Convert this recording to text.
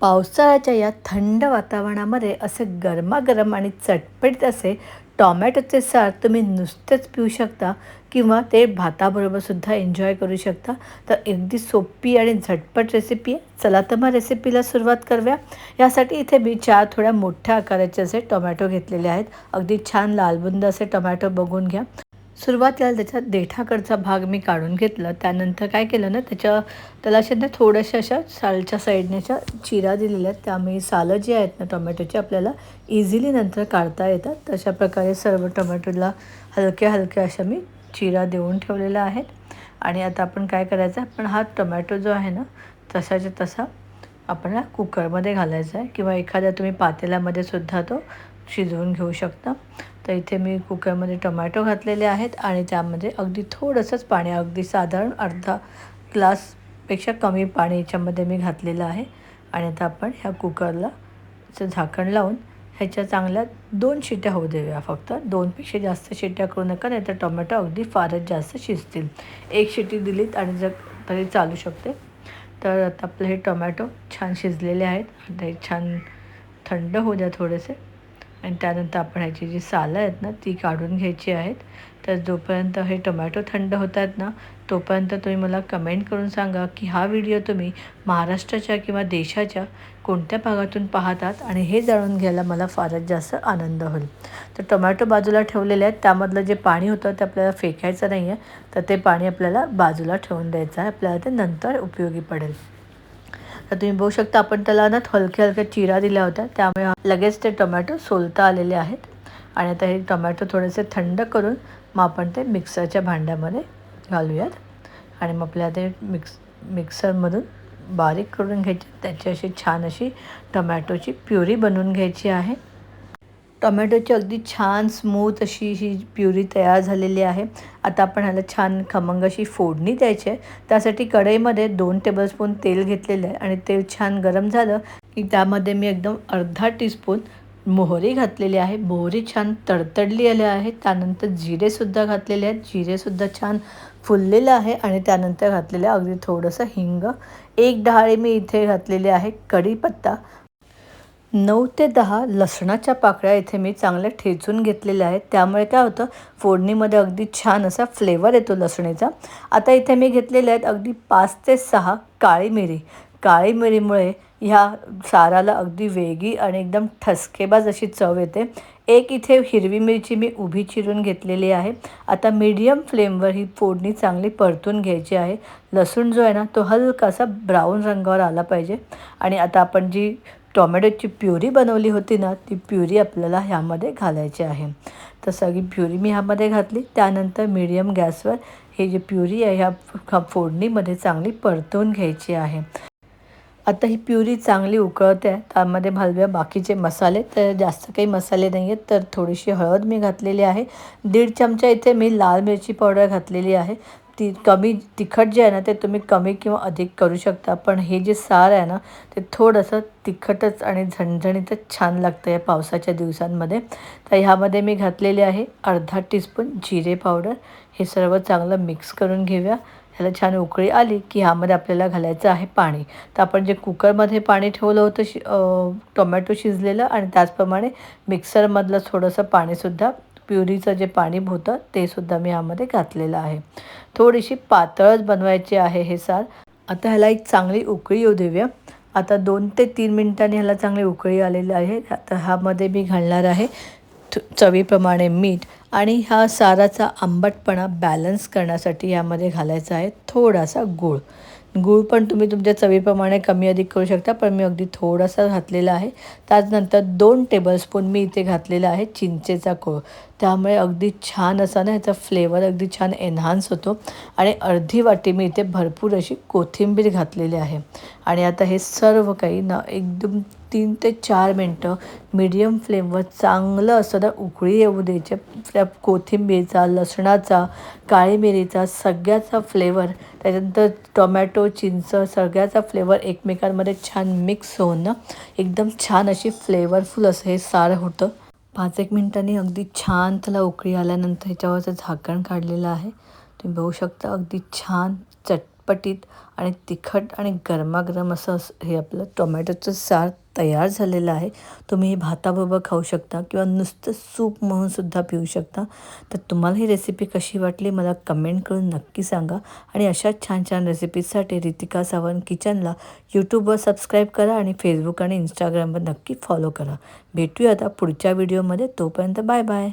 पावसाळ्याच्या या थंड वातावरणामध्ये असे गरमागरम आणि चटपटीत असे टॉमॅटोचे सार तुम्ही नुसतेच पिऊ शकता किंवा ते भाताबरोबरसुद्धा एन्जॉय करू शकता. तर अगदी सोपी आणि झटपट रेसिपी आहे. चला तर मग रेसिपीला सुरुवात करूया. यासाठी इथे मी चार थोड्या मोठ्या आकाराचे असे टोमॅटो घेतलेले आहेत. अगदी छान लालबुंद असे टोमॅटो बघून घ्या. सुरुवातीला त्याचा देठाकडचा भाग मी काढून घेतला. त्यानंतर काय केलं ना त्याच्या त्याला अशा ना थोड्याशा अशा सालच्या साईडने अशा चिरा दिलेल्या आहेत. त्यामुळे सालं जी आहेत ना टोमॅटोची आपल्याला इझिली नंतर काढता येतात. तशा प्रकारे सर्व टोमॅटोला हलक्या हलक्या अशा मी चिरा देऊन ठेवलेल्या आहेत. आणि आता आपण काय करायचं आपण हा टोमॅटो जो आहे ना तसाच्या तसा आपण कुकरमध्ये घालायचा आहे. किंवा एखाद्या तुम्ही पातेल्यामध्ये सुद्धा तो शिजवून घेऊ शकता. तर इथे मी कुकरमध्ये टोमॅटो घातलेले आहेत आणि त्यामध्ये अगदी थोडंसंच पाणी अगदी साधारण अर्धा ग्लासपेक्षा कमी पाणी याच्यामध्ये मी घातलेलं आहे. आणि आता आपण ह्या कुकरला झाकण लावून ह्याच्या चांगल्या दोन शिट्या होऊ देऊया फक्त. दोनपेक्षा जास्त शिट्या करू नका नाही तर टोमॅटो अगदी फारच जास्त शिजतील. एक शिटी दिलीत आणि जर तरी चालू शकते. तर आता आपले हे टोमॅटो छान शिजलेले आहेत. आता हे छान थंड होऊ द्या थोडेसे. आणि त्यानंतर आपण ह्याची जी सालं आहेत ना ती काढून घ्यायची आहेत. तर जोपर्यंत हे टोमॅटो थंड होत आहेत ना तोपर्यंत तुम्ही मला कमेंट करून सांगा की हा व्हिडिओ तुम्ही महाराष्ट्राच्या किंवा देशाच्या कोणत्या भागातून पाहतात आणि हे जाणून घ्यायला मला फारच जास्त आनंद होईल. तर टोमॅटो बाजूला ठेवलेले आहेत. त्यामधलं जे पाणी होतं ते आपल्याला फेकायचं नाही आहे तर ते पाणी आपल्याला बाजूला ठेवून द्यायचं आहे. आपल्याला ते नंतर उपयोगी पडेल. तर तुम्ही बघू शकता आपण त्याला ना हलक्या हलक्या चिरा दिल्या होत्या. त्यामुळे लगेच ते टोमॅटो सोलता आलेले आहेत. आणि आता हे टोमॅटो थोडेसे थंड करून मग आपण ते मिक्सरच्या भांड्यामध्ये घालूयात. आणि मग आपल्याला ते मिक्स मिक्सरमधून बारीक करून घ्यायची. त्याची अशी छान अशी टोमॅटोची प्युरी बनवून घ्यायची आहे. टोमॅटोची अगदी छान स्मूथ अशी ही प्युरी तयार झालेली आहे. आता आपण ह्याला छान खमंग अशी फोडणी द्यायची आहे. त्यासाठी कढईमध्ये दोन टेबलस्पून तेल घेतलेलं आहे आणि तेल छान गरम झालं की त्यामध्ये मी एकदम अर्धा टीस्पून मोहरी घातलेली आहे. मोहरी छान तडतडली आली आहे. त्यानंतर जिरेसुद्धा घातलेले आहेत. जिरेसुद्धा छान फुललेलं आहे आणि त्यानंतर घातलेलं आहे अगदी थोडंसं हिंग. एक डहाळी मी इथे घातलेली आहे कढीपत्ता. नऊ ते दहा लसणाच्या पाकळ्या इथे मी चांगल्या ठेचून घेतलेल्या आहेत. त्यामुळे काय होतं फोडणीमध्ये अगदी छान असा फ्लेवर येतो लसणीचा. आता इथे मी घेतलेल्या आहेत अगदी पाच ते सहा काळी मिरी. काळी मिरीमुळे ह्या साराला अगदी वेगळी आणि एकदम ठसकेबाज अशी चव येते. एक इथे हिरवी मिरची मी उभी चिरून घेतलेली आहे. आता मीडियम फ्लेमवर ही फोडणी चांगली परतून घ्यायची आहे. लसूण जो आहे ना तो हलकासा ब्राऊन रंगावर आला पाहिजे. आणि आता आपण जी टोमॅटोची प्युरी बनवली होती ना ती प्युरी आपल्याला ह्यामध्ये घालायची आहे. तर सगळी प्युरी मी ह्यामध्ये घातली. त्यानंतर मिडियम गॅसवर हे जी प्युरी आहे ह्या फोडणीमध्ये चांगली परतवून घ्यायची आहे. आता ही प्युरी चांगली उकळते. आहे त्यामध्ये घालूया बाकीचे मसाले तर जास्त काही मसाले नाही आहेत तर थोडीशी हळद मी घातलेली आहे. दीड चमचा इथे मी लाल मिरची पावडर घातलेली आहे. ती कमी तिखट जे आहे ना ते तुम्ही कमी किंवा अधिक करू शकता. पण हे जे सार आहे ना ते थोडंसं तिखटच आणि झणझणीतच छान लागतं या पावसाच्या दिवसांमध्ये. तर ह्यामध्ये मी घातलेले आहे अर्धा टीस्पून जिरे पावडर. हे सर्व चांगलं मिक्स करून घेऊया. ह्याला छान उकळी आली की ह्यामध्ये आपल्याला घालायचं आहे पाणी. तर आपण जे कुकरमध्ये पाणी ठेवलं होतं शि टोमॅटो शिजलेलं आणि त्याचप्रमाणे मिक्सरमधलं थोडंसं पाणीसुद्धा प्युरीचं जे पाणी होतं ते सुद्धा मी ह्यामध्ये घातलेलं आहे. थोडीशी पातळच बनवायची आहे हे सार आता ह्याला एक चांगली उकळी येऊ देऊया. आता दोन ते तीन मिनटांनी ह्याला चांगली उकळी आलेली आहे. आता ह्यामध्ये मी घालणार आहे चवीप्रमाणे मीठ आणि ह्या साराचा आंबटपणा बॅलन्स करण्यासाठी यामध्ये घालायचा आहे थोडासा गूळ. गूळ पण तुम्ही तुमच्या चवीप्रमाणे कमी अधिक करू शकता पण मी अगदी थोडासा घातलेला आहे. त्याचनंतर दोन टेबलस्पून मी इथे घातलेला आहे चिंचेचा कोळ त्यामुळे अगदी छान असा ना ह्याचा फ्लेवर अगदी छान एन्हान्स होतो. आणि अर्धी वाटी मी इथे भरपूर अशी कोथिंबीर घातलेली आहे. आणि आता हे सर्व काही ना एकदम तीन ते चार मिनटं मिडियम फ्लेमवर चांगलं असं तर उकळी येऊ द्यायचे. त्या कोथिंबीरचा लसणाचा काळी मिरीचा सगळ्याचा फ्लेवर त्याच्यानंतर टोमॅटो चिंच सगळ्याचा फ्लेवर एकमेकांमध्ये छान मिक्स होऊन ना एकदम छान अशी फ्लेवरफुल असं हे सार होतं. पाच एक मिनटांनी अगदी छान त्याला उकळी आल्यानंतर ह्याच्यावरचं झाकण काढलेलं आहे. तुम्ही बघू शकता अगदी छान चट चटपटीत आणि तिखट आणि गरमागरम असं असं हे आपलं टोमॅटोचं सार तयार झालेलं आहे. तुम्ही हे भाताबरोबर खाऊ शकता किंवा नुसतं सूप म्हणून सुद्धा पिऊ शकता. तर तुम्हाला ही रेसिपी कशी वाटली मला कमेंट करून नक्की सांगा. आणि अशा छान छान रेसिपीजसाठी रितिका सावंत किचनला यूट्यूबवर सबस्क्राईब करा आणि फेसबुक आणि इंस्टाग्रामवर नक्की फॉलो करा. भेटूया आता पुढच्या व्हिडिओमध्ये तोपर्यंत बाय बाय